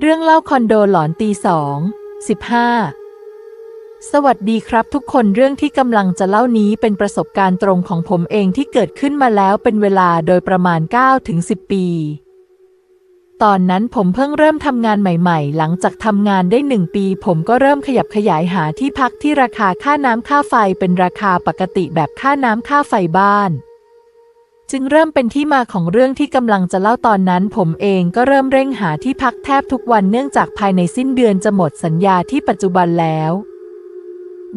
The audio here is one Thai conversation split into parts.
เรื่องเล่าคอนโดหลอนตีสองสิบห้าสวัสดีครับทุกคนเรื่องที่กำลังจะเล่านี้เป็นประสบการณ์ตรงของผมเองที่เกิดขึ้นมาแล้วเป็นเวลาโดยประมาณ 9-10 ปี ตอนนั้นผมเพิ่งเริ่มทำงานใหม่ๆ หลังจากทำงานได้หนึ่งปี ผมก็เริ่มขยับขยายหาที่พักที่ราคาค่าน้ำค่าไฟเป็นราคาปกติแบบค่าน้ำค่าไฟบ้าน จึงเริ่มเป็นที่มาของเรื่องที่กำลังจะเล่าตอนนั้น ผมเองก็เริ่มเร่งหาที่พักแทบทุกวันเนื่องจากภายในสิ้นเดือนจะหมดสัญญาที่ปัจจุบันแล้ว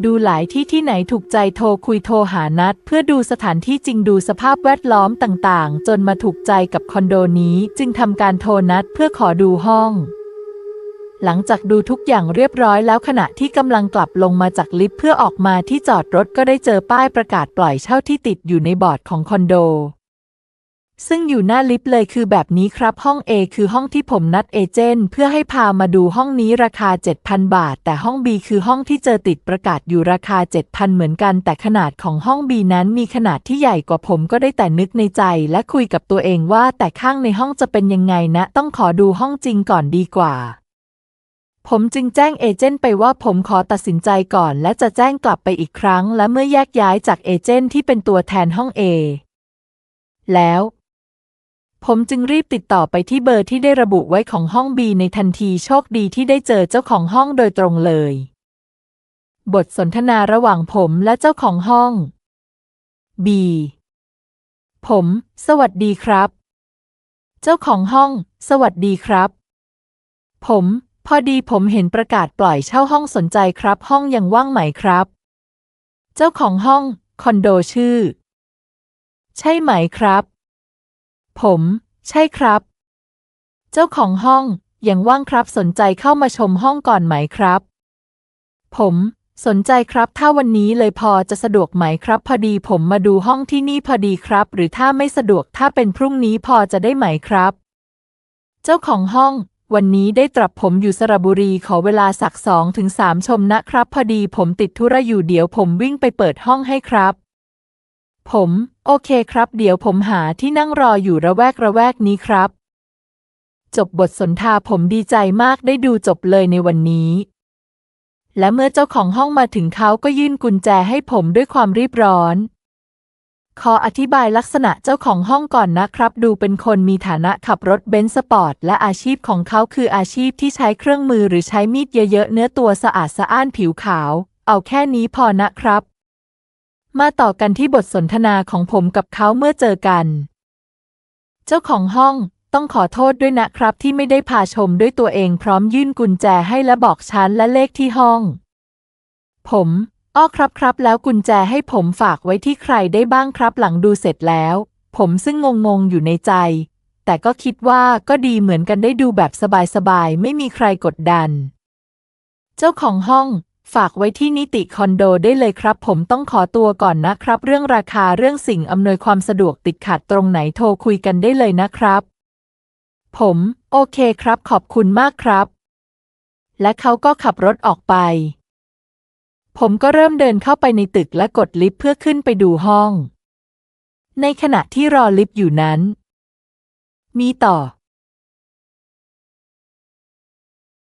ดูหลายที่ที่ไหนถูกใจโทรคุยโทรหานัด เพื่อดูสถานที่จริงดูสภาพแวดล้อมต่างๆ จนมาถูกใจกับคอนโดนี้ จึงทำการโทรนัดเพื่อขอดูห้องหลังจากดูทุกอย่างเรียบร้อยแล้วขณะที่กำลังกลับลงมาจากลิฟต์เพื่อออกมาที่จอดรถก็ได้เจอป้ายประกาศปล่อยเช่าที่ติดอยู่ในบอร์ดของคอนโด ซึ่งอยู่หน้าลิฟต์เลยคือแบบนี้ครับ ห้อง A คือห้องที่ผมนัดเอเจนต์เพื่อให้พามาดูห้องนี้ราคา 7,000 บาท แต่ห้อง B คือห้องที่เจอติดประกาศอยู่ราคา 7,000 เหมือนกัน แต่ขนาดของห้อง B นั้นมีขนาดที่ใหญ่กว่าผมก็ได้แต่นึกในใจ และคุยกับตัวเองว่าแต่ข้างในห้องจะเป็นยังไงนะ ต้องขอดูห้องจริงก่อนดีกว่าผมจึงแจ้งเอเจนต์ไปว่าผมขอตัดสินใจก่อน และจะแจ้งกลับไปอีกครั้ง และเมื่อแยกย้ายจากเอเจนต์ที่เป็นตัวแทนห้อง A แล้ว ผมจึงรีบติดต่อไปที่เบอร์ที่ได้ระบุไว้ของห้อง B ในทันทีโชคดีที่ได้เจอเจ้าของห้องโดยตรงเลย บทสนทนาระหว่างผมและเจ้าของห้อง B ผม สวัสดีครับ เจ้าของห้อง สวัสดีครับ ผม พอดีผมเห็นประกาศปล่อยเช่าห้องสนใจครับ ห้องยังว่างไหมครับ เจ้าของห้อง คอนโดชื่อ ใช่ไหมครับ ผม ใช่ครับ เจ้าของห้อง ยังว่างครับสนใจเข้ามาชมห้องก่อนไหมครับ ผม สนใจครับ ถ้าวันนี้เลยพอจะสะดวกไหมครับ พอดีผมมาดูห้องที่นี่พอดีครับ หรือถ้าไม่สะดวกถ้าเป็นพรุ่งนี้พอจะได้ไหมครับ เจ้าของห้องวันนี้ได้ตรับผมอยู่สระบุรีขอเวลาสักสองถึงสามชมนะครับ พอดีผมติดธุระอยู่เดี๋ยวผมวิ่งไปเปิดห้องให้ครับ ผม โอเคครับ เดี๋ยวผมหาที่นั่งรออยู่ระแวกระแวกนี้ครับ จบบทสนทนาผมดีใจมากได้ดูจบเลยในวันนี้ และเมื่อเจ้าของห้องมาถึงเขาก็ยื่นกุญแจให้ผมด้วยความรีบร้อน ขออธิบายลักษณะเจ้าของห้องก่อนนะครับ ดูเป็นคนมีฐานะขับรถเบนซ์สปอร์ต และอาชีพของเขาคืออาชีพที่ใช้เครื่องมือหรือใช้มีดเยอะๆเนื้อตัวสะอาดสะอ้านผิวขาว เอาแค่นี้พอนะครับ มาต่อกันที่บทสนทนาของผมกับเขาเมื่อเจอกัน เจ้าของห้องต้องขอโทษด้วยนะครับที่ไม่ได้พาชมด้วยตัวเองพร้อมยื่นกุญแจให้และบอกชั้นและเลขที่ห้อง ผมอ้อครับครับแล้วกุญแจให้ผมฝากไว้ที่ใครได้บ้างครับหลังดูเสร็จแล้ว ผมซึ่งงงๆอยู่ในใจ แต่ก็คิดว่าก็ดีเหมือนกันได้ดูแบบสบายๆ ไม่มีใครกดดัน เจ้าของห้อง ฝากไว้ที่นิติคอนโดได้เลยครับ ผมต้องขอตัวก่อนนะครับ เรื่องราคาเรื่องสิ่งอำนวยความสะดวกติดขัดตรงไหนโทรคุยกันได้เลยนะครับ ผม โอเคครับ ขอบคุณมากครับ และเขาก็ขับรถออกไป ผมก็เริ่มเดินเข้าไปในตึกและกดลิฟต์เพื่อขึ้นไปดูห้อง ในขณะที่รอลิฟต์อยู่นั้น มีต่อ